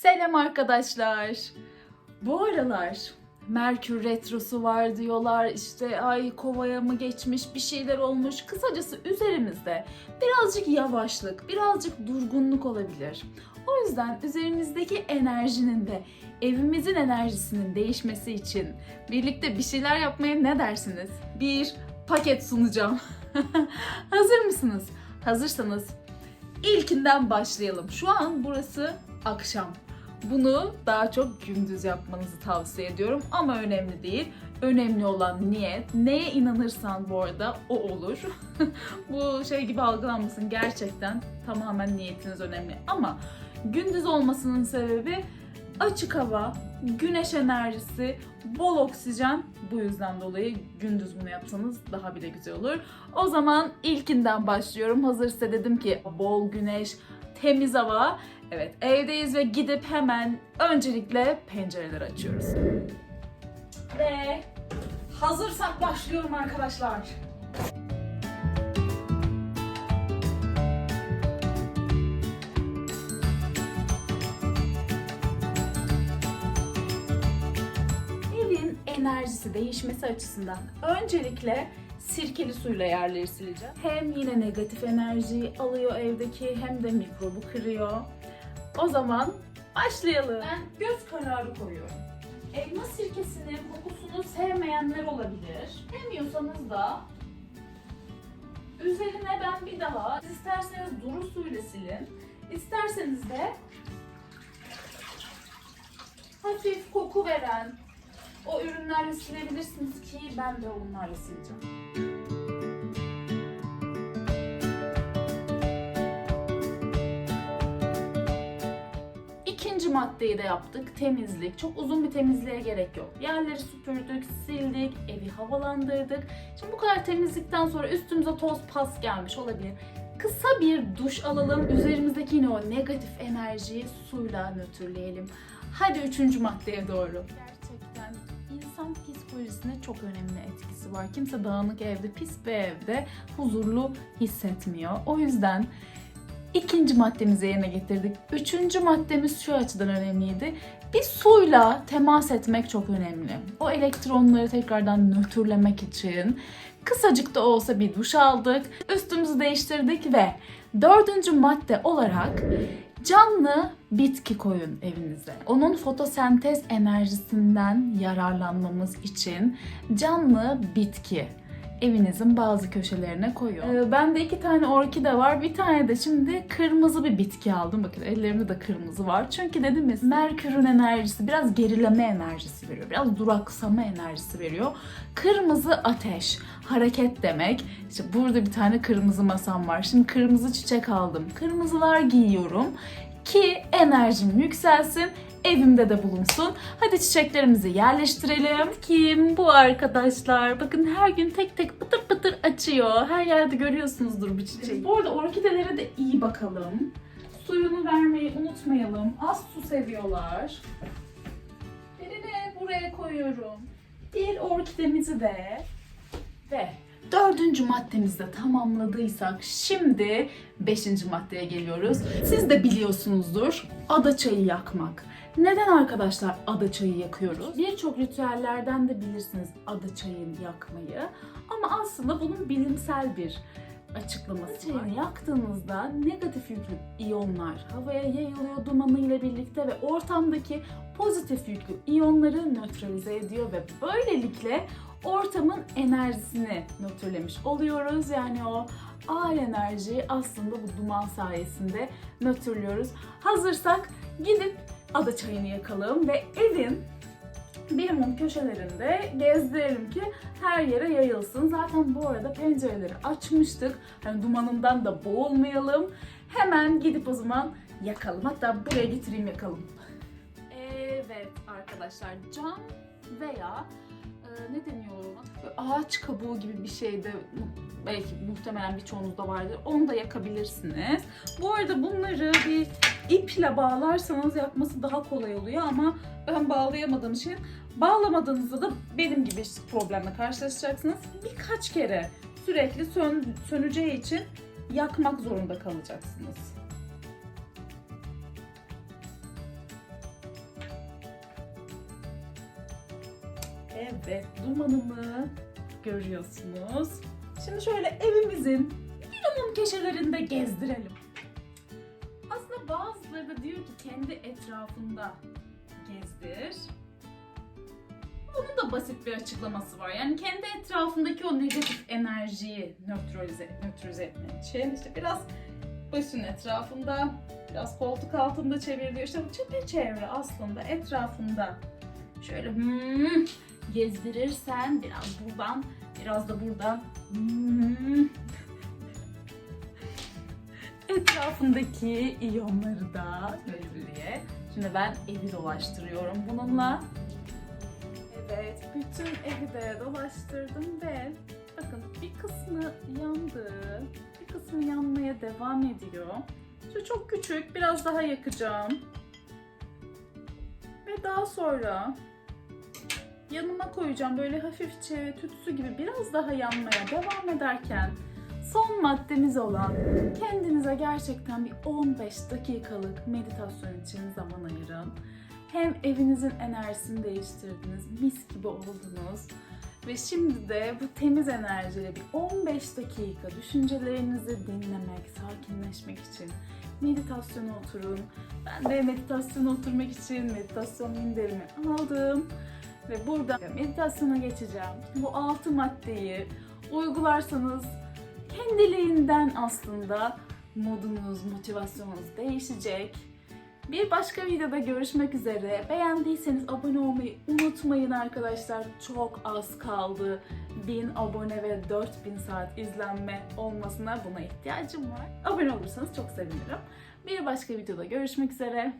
Selam arkadaşlar. Bu aralar Merkür Retrosu var diyorlar. İşte ay kovaya mı geçmiş bir şeyler olmuş. Kısacası üzerimizde birazcık yavaşlık, birazcık durgunluk olabilir. O yüzden üzerimizdeki enerjinin de evimizin enerjisinin değişmesi için birlikte bir şeyler yapmaya ne dersiniz? Bir paket sunacağım. Hazır mısınız? Hazırsanız ilkinden başlayalım. Şu an burası akşam. Bunu daha çok gündüz yapmanızı tavsiye ediyorum ama önemli değil. Önemli olan niyet. Neye inanırsan bu arada o olur. bu şey gibi algılanmasın gerçekten tamamen niyetiniz önemli. Ama gündüz olmasının sebebi açık hava, güneş enerjisi, bol oksijen. Bu yüzden dolayı gündüz bunu yapsanız daha bile güzel olur. O zaman ilkinden başlıyorum. Hazırsa dedim ki bol güneş, temiz hava. Evet evdeyiz ve gidip hemen öncelikle pencereleri açıyoruz. Ve hazırsak başlıyorum arkadaşlar. Enerjisi değişmesi açısından öncelikle sirkeli suyla yerleri sileceğim. Hem yine negatif enerjiyi alıyor evdeki hem de mikrobu kırıyor. O zaman başlayalım. Ben göz kararı koyuyorum. Elma sirkesinin kokusunu sevmeyenler olabilir. Sevmiyorsanız da üzerine ben bir daha isterseniz duru suyla silin. İsterseniz de hafif koku veren o ürünlerle silebilirsiniz ki ben de onlarla sileceğim. İkinci maddeyi de yaptık. Temizlik. Çok uzun bir temizliğe gerek yok. Yerleri süpürdük, sildik, evi havalandırdık. Şimdi bu kadar temizlikten sonra üstümüze toz pas gelmiş olabilir. Kısa bir duş alalım. Üzerimizdeki yine o negatif enerjiyi suyla nötrleyelim. Hadi üçüncü maddeye doğru. Gerçekten insan psikolojisine çok önemli etkisi var. Kimse dağınık evde, pis bir evde huzurlu hissetmiyor. O yüzden ikinci maddemizi yerine getirdik. Üçüncü maddemiz şu açıdan önemliydi. Bir suyla temas etmek çok önemli. O elektronları tekrardan nötrlemek için kısacık da olsa bir duş aldık, üstümüzü değiştirdik ve dördüncü madde olarak canlı bitki koyun evinize. Onun fotosentez enerjisinden yararlanmamız için canlı bitki evinizin bazı köşelerine koyun. Ee, bende iki tane orkide var. Bir tane de şimdi kırmızı bir bitki aldım. Bakın ellerimde de kırmızı var. Çünkü dedim ya Merkür'ün enerjisi biraz gerileme enerjisi veriyor. Biraz duraksama enerjisi veriyor. Kırmızı ateş, hareket demek. İşte burada bir tane kırmızı masam var. Şimdi kırmızı çiçek aldım. Kırmızılar giyiyorum ki enerjim yükselsin, evimde de bulunsun. Hadi çiçeklerimizi yerleştirelim. Kim bu arkadaşlar? Bakın her gün tek tek pıtır pıtır açıyor. Her yerde görüyorsunuzdur bu çiçeği. Bu arada orkidelere de iyi bakalım. Suyunu vermeyi unutmayalım. Az su seviyorlar. Birini buraya koyuyorum. Bir orkidemizi de ve Dördüncü maddemizi de tamamladıysak şimdi beşinci maddeye geliyoruz. Siz de biliyorsunuzdur ada çayı yakmak. Neden arkadaşlar ada çayı yakıyoruz? Birçok ritüellerden de bilirsiniz ada çayını yakmayı. Ama aslında bunun bilimsel bir açıklaması Çayını yaktığınızda negatif yüklü iyonlar havaya yayılıyor dumanıyla birlikte ve ortamdaki pozitif yüklü iyonları nötralize ediyor ve böylelikle ortamın enerjisini nötrlemiş oluyoruz. Yani o ağır enerjiyi aslında bu duman sayesinde nötrlüyoruz. Hazırsak gidip ada çayını yakalım ve evin bir mum köşelerinde gezdirelim ki her yere yayılsın. Zaten bu arada pencereleri açmıştık. Hani dumanından da boğulmayalım. Hemen gidip o zaman yakalım. Hatta buraya getireyim yakalım. Evet arkadaşlar cam veya e, ne deniyor ona? Ağaç kabuğu gibi bir şeyde belki muhtemelen birçoğunuzda vardır. Onu da yakabilirsiniz. Bu arada bunları bir iple bağlarsanız yakması daha kolay oluyor ama ben bağlayamadığım için bağlamadığınızda da benim gibi problemle karşılaşacaksınız. Birkaç kere sürekli sön, söneceği için yakmak zorunda kalacaksınız. Evet, dumanımı görüyorsunuz. Şimdi şöyle evimizin minimum köşelerinde gezdirelim. Aslında bazıları da diyor ki kendi etrafında gezdir. Bunun da basit bir açıklaması var. Yani kendi etrafındaki o negatif enerjiyi nötralize, nötralize etmek için işte biraz başın etrafında, biraz koltuk altında çevir diyor. İşte bu çepeçevre aslında etrafında şöyle hmm, gezdirirsen biraz buradan, biraz da buradan etrafındaki iyonları da nötralize. Şimdi ben evi dolaştırıyorum bununla. Evet, bütün evi de dolaştırdım ve bakın bir kısmı yandı, bir kısmı yanmaya devam ediyor. Şu çok küçük, biraz daha yakacağım. Ve daha sonra yanıma koyacağım böyle hafifçe tütsü gibi biraz daha yanmaya devam ederken son maddemiz olan kendinize gerçekten bir 15 dakikalık meditasyon için zaman ayırın. Hem evinizin enerjisini değiştirdiniz, mis gibi oldunuz. Ve şimdi de bu temiz enerjiyle bir 15 dakika düşüncelerinizi dinlemek, sakinleşmek için meditasyona oturun. Ben de meditasyona oturmak için meditasyon minderimi aldım. Ve burada meditasyona geçeceğim. Bu altı maddeyi uygularsanız kendiliğinden aslında modunuz, motivasyonunuz değişecek. Bir başka videoda görüşmek üzere. Beğendiyseniz abone olmayı unutmayın arkadaşlar. Çok az kaldı. 1000 abone ve 4000 saat izlenme olmasına buna ihtiyacım var. Abone olursanız çok sevinirim. Bir başka videoda görüşmek üzere.